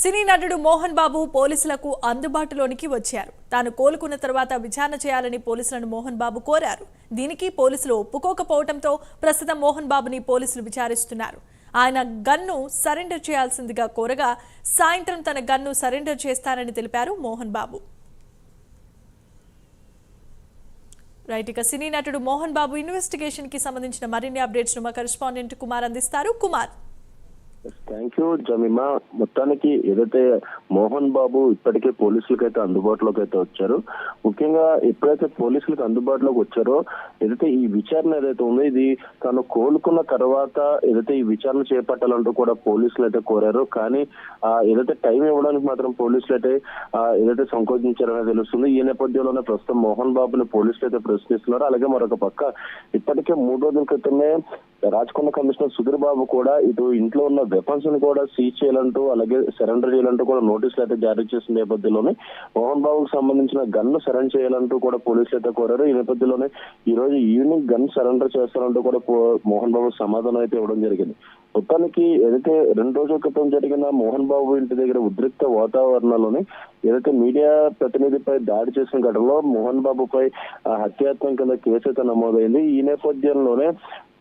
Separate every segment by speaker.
Speaker 1: సినీ నటుడు మోహన్ బాబు పోలీసులకు అందుబాటులోనికి వచ్చారు. తాను కోలుకున్న తర్వాత విచారణ చేయాలని పోలీసులను మోహన్ బాబు కోరారు. దీనికి పోలీసులు ఒప్పుకోకపోవడంతో ప్రస్తుతం మోహన్ బాబుని పోలీసులు విచారిస్తున్నారు. ఆయన గన్ను సరెండర్ చేయాల్సిందిగా కోరగా సాయంత్రం తన గన్ను సరెండర్ చేస్తానని తెలిపారు మోహన్ బాబు. రైట్ ఇక సినీ నటుడు మోహన్ బాబు ఇన్వెస్టిగేషన్కి సంబంధించిన మరిన్ని అప్డేట్స్ మా కరెస్పాండెంట్ కుమార్ అందిస్తారు. కుమార్
Speaker 2: థ్యాంక్ యూ జమీమా మొత్తానికి ఏదైతే మోహన్ బాబు ఇప్పటికే పోలీసులకు అయితే అందుబాటులోకి అయితే వచ్చారు ముఖ్యంగా ఎప్పుడైతే పోలీసులకు అందుబాటులోకి వచ్చారో ఏదైతే ఈ విచారణ ఏదైతే ఉందో ఇది తను కోలుకున్న తర్వాత ఏదైతే ఈ విచారణ చేపట్టాలంటూ కూడా పోలీసులు అయితే కోరారు. కానీ ఆ, ఏదైతే టైం ఇవ్వడానికి మాత్రం పోలీసులు అయితే ఆ, ఏదైతే సంకోచించారనే తెలుస్తుంది. ఈ నేపథ్యంలోనే ప్రస్తుతం మోహన్ బాబుని పోలీసులు అయితే ప్రశ్నిస్తున్నారు. అలాగే మరొక పక్క ఇప్పటికే మూడు రోజుల క్రితమే రాచకొండ కమిషనర్ సుధీర్ బాబు కూడా ఇటు ఇంట్లో ఉన్న వెపన్స్ని కూడా సీజ్ చేయాలంటూ అలాగే సరెండర్ చేయాలంటూ కూడా నోటీసులు అయితే జారీ చేసిన నేపథ్యంలోనే మోహన్ బాబుకు సంబంధించిన గన్ను సరెండర్ చేయాలంటూ కూడా పోలీసులు అయితే కోరారు. ఈ నేపథ్యంలోనే ఈ రోజు ఈవినింగ్ గన్ సరెండర్ చేస్తారంటూ కూడా మోహన్ బాబు సమాధానం అయితే ఇవ్వడం జరిగింది. మొత్తానికి ఏదైతే రెండు రోజుల క్రితం జరిగిన మోహన్ బాబు ఇంటి దగ్గర ఉద్రిక్త వాతావరణంలోని ఏదైతే మీడియా ప్రతినిధిపై దాడి చేసిన ఘటనలో మోహన్ బాబుపై ఆ, కింద కేసు అయితే నమోదైంది. ఈ నేపథ్యంలోనే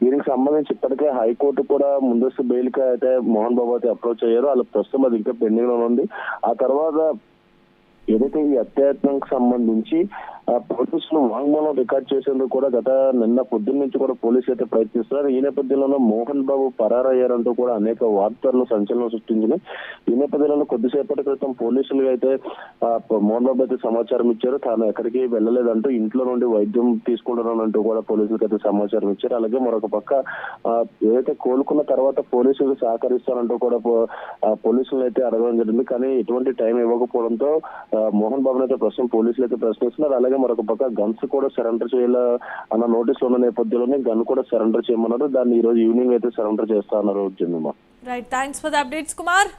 Speaker 2: దీనికి సంబంధించి ఇప్పటికే హైకోర్టు కూడా ముందస్తు బెయిల్కి అయితే మోహన్ బాబు అయితే అప్రోచ్ అయ్యారు. వాళ్ళ ప్రస్తుతం అది ఇంకా పెండింగ్లో ఉంది. ఆ తర్వాత ఏదైతే ఈ అత్యాయత్నంకి సంబంధించి ఆ, పోలీసులు వాంగ్మూలం రికార్డ్ చేసేందుకు కూడా గత నిన్న పొద్దున్న నుంచి కూడా పోలీసులు అయితే ప్రయత్నిస్తున్నారు. ఈ నేపథ్యంలో మోహన్ బాబు పరారయ్యారంటూ కూడా అనేక వార్తలను సంచలనం సృష్టించినాయి. ఈ నేపథ్యంలో కొద్దిసేపటి క్రితం పోలీసులు అయితే మోహన్ బాబు అయితే సమాచారం ఇచ్చారు. తాను ఎక్కడికి వెళ్ళలేదంటూ ఇంట్లో నుండి వైద్యం తీసుకుంటున్నానంటూ కూడా పోలీసులకు అయితే సమాచారం ఇచ్చారు. అలాగే మరొక పక్క ఆ, ఏదైతే కోలుకున్న తర్వాత పోలీసులు సహకరిస్తారంటూ కూడా పో- పోలీసులు అయితే అడగడం జరిగింది. కానీ ఎటువంటి టైం ఇవ్వకపోవడంతో మోహన్ బాబుని అయితే ప్రస్తుతం పోలీసులు అయితే ప్రశ్నిస్తున్నారు. అలాగే మరొక పక్క గన్స్ కూడా సరెండర్ చేయాల అన్న నోటీసులు ఉన్న నేపథ్యంలోనే గన్ కూడా సరెండర్ చేయమన్నారు. దాన్ని ఈ రోజు ఈవినింగ్ అయితే సరెండర్ చేస్తా అన్నారు
Speaker 1: right thanks for the updates Kumar